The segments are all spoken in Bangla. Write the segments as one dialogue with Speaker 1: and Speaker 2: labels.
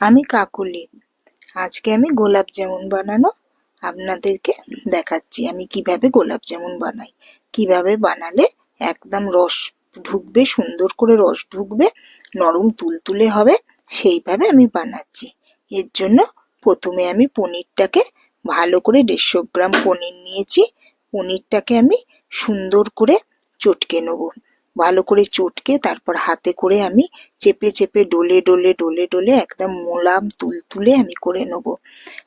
Speaker 1: আমি কাকুলি। আজকে আমি গোলাপ জামুন বানানো আপনাদেরকে দেখাচ্ছি। আমি কীভাবে গোলাপ জামুন বানাই, কীভাবে বানালে একদম রস ঢুকবে, সুন্দর করে রস ঢুকবে, নরম তুলতুলে হবে, সেইভাবে আমি বানাচ্ছি। এর জন্য প্রথমে আমি পনিরটাকে ভালো করে দেড়শো গ্রাম পনির নিয়েছি। পনিরটাকে আমি সুন্দর করে চটকে নেব। ভালো করে চটকে তারপর হাতে করে আমি চেপে চেপে ডলে ডলে ডলে ডলে একদম মোলাম তুলতুলে আমি করে নেব।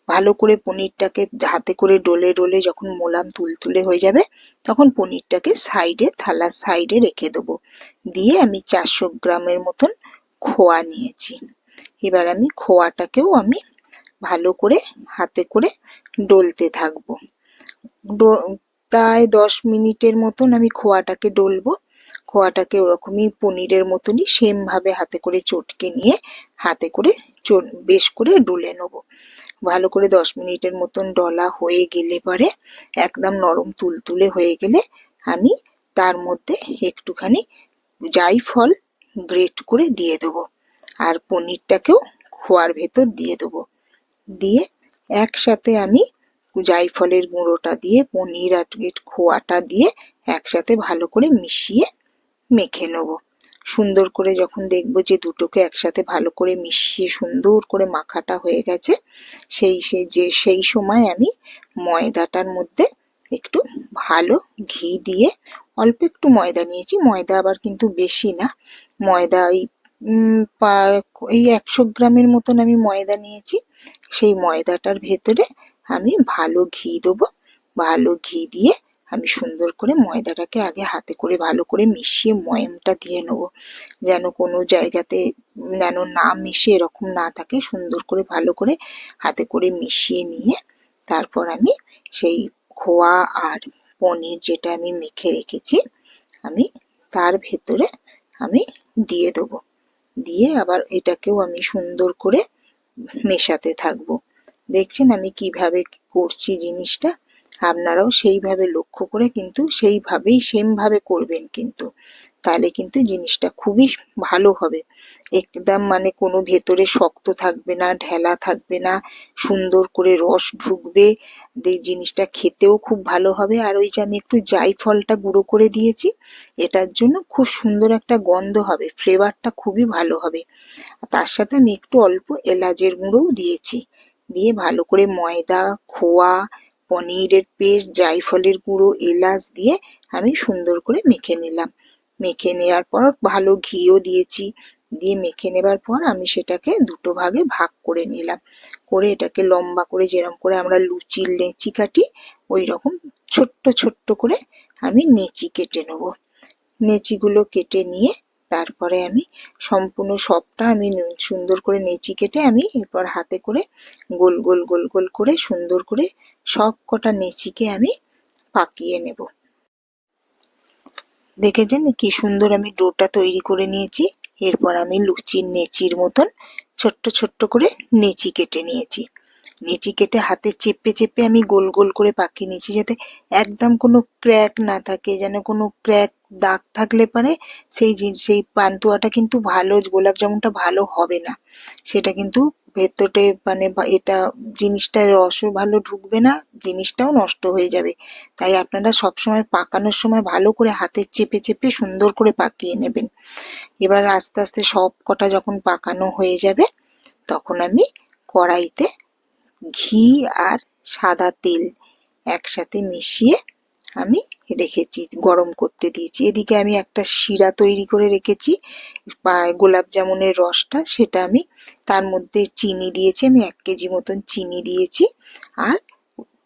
Speaker 1: ভালো করে পনিরটাকে হাতে করে ডলে ডলে যখন মোলাম তুলতুলে হয়ে যাবে, তখন পনিরটাকে সাইডে থালার সাইডে রেখে দেবো। দিয়ে আমি চারশো গ্রামের মতন খোয়া নিয়েছি। এবার আমি খোয়াটাকেও আমি ভালো করে হাতে করে ডলতে থাকব। প্রায় দশ মিনিটের মতন আমি খোয়াটাকে ডলবো। খোয়াটাকে ওরকমই পনিরের মতনই সেম ভাবে হাতে করে চটকে নিয়ে হাতে করে বেশ করে ডলে নেব। ভালো করে দশ মিনিটের মতন ডলা হয়ে গেলে পরে একদম নরম তুলতুলে হয়ে গেলে আমি তার মধ্যে একটুখানি জাইফল গ্রেট করে দিয়ে দেবো আর পনিরটাকেও খোয়ার ভেতর দিয়ে দেবো। দিয়ে একসাথে আমি জাইফলের গুঁড়োটা দিয়ে পনির আর খোয়াটা দিয়ে একসাথে ভালো করে মিশিয়ে মেখে নেব। সুন্দর করে যখন দেখব যে দুটোকে একসাথে ভালো করে মিশিয়ে সুন্দর করে মাখাটা হয়ে গেছে, সেই সেই যে সেই সময় আমি ময়দাটার মধ্যে একটু ভালো ঘি দিয়ে অল্প একটু ময়দা নিয়েছি। ময়দা আবার কিন্তু বেশি না। ময়দা এই এই একশো গ্রামের মতন আমি ময়দা নিয়েছি। সেই ময়দাটার ভেতরে আমি ভালো ঘি দেবো। ভালো ঘি দিয়ে আমি সুন্দর করে ময়দাটাকে আগে হাতে করে ভালো করে মিশিয়ে ময়মটা দিয়ে নেব। যেন কোনো জায়গাতে যেন না মিশে এরকম না থাকে, সুন্দর করে ভালো করে হাতে করে মিশিয়ে নিয়ে তারপর আমি সেই খোয়া আর পনির যেটা আমি মেখে রেখেছি, আমি তার ভেতরে আমি দিয়ে দেবো। দিয়ে আবার এটাকেও আমি সুন্দর করে মেশাতে থাকব। দেখছেন আমি কীভাবে করছি জিনিসটা? আপনারাও সেইভাবে লক্ষ্য করে কিন্তু সেইভাবেই সেমভাবে করবেন কিন্তু। তাহলে কিন্তু জিনিসটা খুবই ভালো হবে। একদম মানে কোনো ভেতরে শক্ত থাকবে না, ঢেলা থাকবে না, সুন্দর করে রস ঢুকবে জিনিসটা খেতেও খুব ভালো হবে। আর ওই যে আমি একটু জাইফলটা গুঁড়ো করে দিয়েছি, এটার জন্য খুব সুন্দর একটা গন্ধ হবে, ফ্লেভারটা খুবই ভালো হবে। তার সাথে আমি একটু অল্প এলাচের গুঁড়োও দিয়েছি, দিয়ে ভালো করে ময়দা, খোয়া পনিরের পেস্ট জাইফলের গুঁড়ো, এলাচ দিয়ে আমি সুন্দর করে মেখে নিলাম। মেখে নেওয়ার পর ভালো ঘিও দিয়েছি। দিয়ে মেখে নেবার পর আমি সেটাকে দুটো ভাগে ভাগ করে নিলাম। করে এটাকে লম্বা করে যেরকম করে আমরা লুচির লেচি কাটি ওই রকম ছোট্ট ছোট্ট করে আমি নেচি কেটে নেব। নেচিগুলো কেটে নিয়ে তারপরে আমি সম্পূর্ণ সবটা আমি সুন্দর করে নেচি কেটে আমি এরপর হাতে করে গোল গোল গোল গোল করে সুন্দর করে সব কটা নেচিকে আমি পাকিয়ে নেব। দেখেছেন কি সুন্দর আমি ডোটা তৈরি করে নিয়েছি, এরপর আমি লুচির নেচির মতন ছোট্ট ছোট্ট করে নেচি কেটে নিয়েছি। নেচি কেটে হাতে চেপে চেপে আমি গোল গোল করে পাকিয়ে নিয়েছি যাতে একদম কোনো ক্র্যাক না থাকে, যেন কোনো ক্র্যাক দাগ থাকলে পারে সেই সেই পান্তুয়াটা কিন্তু ভালো, গোলাপ জামুনটা ভালো হবে না। সেটা কিন্তু ভেতরে মানে এটা জিনিসটার রসও ভালো ঢুকবে না, জিনিসটাও নষ্ট হয়ে যাবে। তাই আপনারা সবসময় পাকানোর সময় ভালো করে হাতে চেপে চেপে সুন্দর করে পাকিয়ে নেবেন। এবার আস্তে আস্তে সব কটা যখন পাকানো হয়ে যাবে, তখন আমি কড়াইতে ঘি আর সাদা তেল একসাথে মিশিয়ে আমি রেখেছি, গরম করতে দিয়েছি। এদিকে আমি একটা শিরা তৈরি করে রেখেছি গোলাপ জামুনের রসটা, সেটা আমি তার মধ্যে চিনি দিয়েছি, আমি এক কেজি মতন চিনি দিয়েছি। আর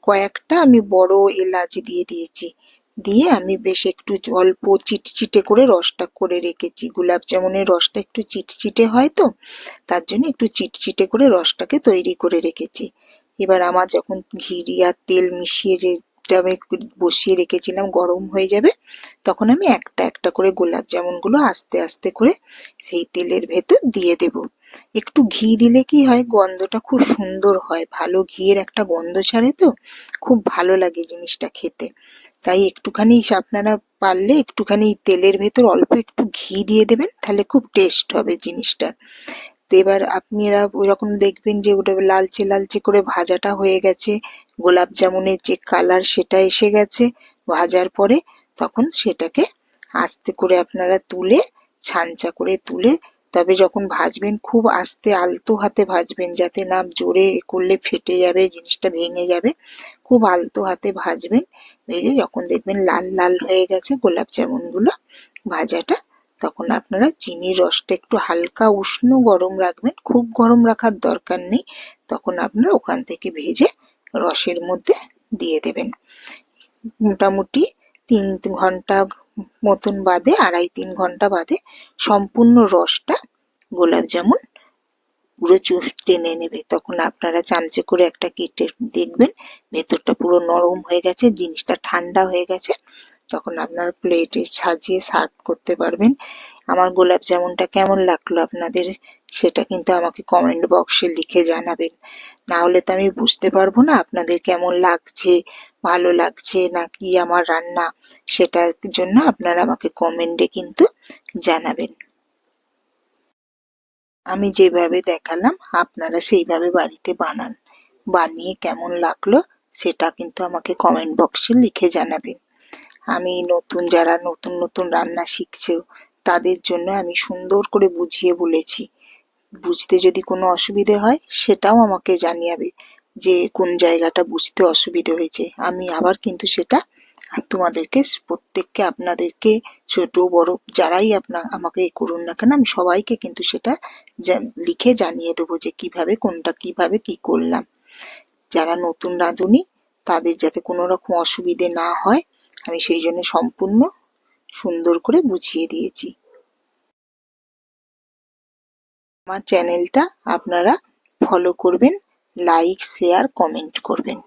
Speaker 1: কয়েকটা আমি বড় এলাচ দিয়ে দিয়েছি। দিয়ে আমি বেশ একটু অল্প চিটচিটে করে রসটা করে রেখেছি। গোলাপ জামুনের রসটা একটু চিটচিটে হয় তো, তার জন্য একটু চিটচিটে করে রসটাকে তৈরি করে রেখেছি। এবার আমার যখন ঘি আর তেল মিশিয়ে যে আমি বসিয়ে রেখেছিলাম গরম হয়ে যাবে, তখন আমি একটা একটা করে গোলাপ জামুনগুলো আস্তে আস্তে করে সেই তেলের ভেতর দিয়ে দেব। একটু ঘি দিলে কি হয়, গন্ধটা খুব সুন্দর হয়। ভালো ঘিয়ের একটা গন্ধ ছাড়ে তো, খুব ভালো লাগে জিনিসটা খেতে। তাই একটুখানি আপনারা পারলে একটুখানি তেলের ভেতর অল্প একটু ঘি দিয়ে দেবেন, তাহলে খুব টেস্ট হবে জিনিসটার। তো এবার আপনারা যখন দেখবেন যে, ওটা লালচে লালচে করে ভাজাটা হয়ে গেছে। গোলাপ জামুনের যে কালার সেটা এসে গেছে ভাজার পরে, তখন সেটাকে আস্তে করে আপনারা তুলে, ছানচা করে তুলে তবে যখন ভাজবেন খুব আস্তে আলতো হাতে ভাজবেন যাতে না জোরে করলে ফেটে যাবে, জিনিসটা ভেঙে যাবে। খুব আলতো হাতে ভাজবেন। ভেজে যখন দেখবেন লাল লাল হয়ে গেছে গোলাপ জামুনগুলো ভাজাটা, তখন আপনারা চিনির রসটা একটু হালকা উষ্ণ গরম রাখবেন। খুব গরম রাখার দরকার নেই। তখন আপনারা ওখান থেকে ভেজে রসের মধ্যে দিয়ে দেবেন। মোটামুটি তিন ঘণ্টা মতন বাদে, আড়াই তিন ঘণ্টা বাদে সম্পূর্ণ রসটা গোলাপ জামুন পুরো চুষ টেনে নেবে। তখন আপনারা চামচে করে একটা কেটে দেখবেন, ভেতরটা পুরো নরম হয়ে গেছে, জিনিসটা ঠান্ডা হয়ে গেছে। তখন আপনার প্লেটে সাজিয়ে সার্ভ করতে পারবেন। আমার গোলাপ জামুনটা কেমন লাগল আপনাদের সেটা কিন্তু আমাকে কমেন্ট বক্সে লিখে জানাবেন। না হলে তো আমি বুঝতে পারব না আপনাদের কেমন লাগছে ভালো লাগছে নাকি আমার রান্না? সেটার জন্য আপনারা আমাকে কমেন্টে কিন্তু জানাবেন। আমি যেভাবে দেখালাম, আপনারা সেইভাবে বাড়িতে বানান। বানিয়ে কেমন লাগল, সেটা কিন্তু আমাকে কমেন্ট বক্সে লিখে জানাবেন। আমি নতুন, যারা নতুন নতুন রান্না শিখছে, তাদের জন্য আমি সুন্দর করে বুঝিয়ে বলেছি। বুঝতে যদি কোনো অসুবিধে হয়, সেটাও আমাকে জানিয়াবে যে কোন জায়গাটা বুঝতে অসুবিধে হয়েছে। আমি আবার কিন্তু সেটা তোমাদেরকে, প্রত্যেককে আপনাদেরকে, ছোট, বড়, যারাই আপনা, আমাকে এ করুন না কেন, আমি সবাইকে কিন্তু সেটা লিখে জানিয়ে দেবো যে কীভাবে, কোনটা কীভাবে, কি করলাম। যারা নতুন রাঁধুনি, তাদের যাতে কোনো রকম অসুবিধে না হয়, আমি সেই জন্য সম্পূর্ণ সুন্দর করে বুঝিয়ে দিয়েছি। আমার চ্যানেলটা আপনারা ফলো করবেন। লাইক শেয়ার কমেন্ট করবেন।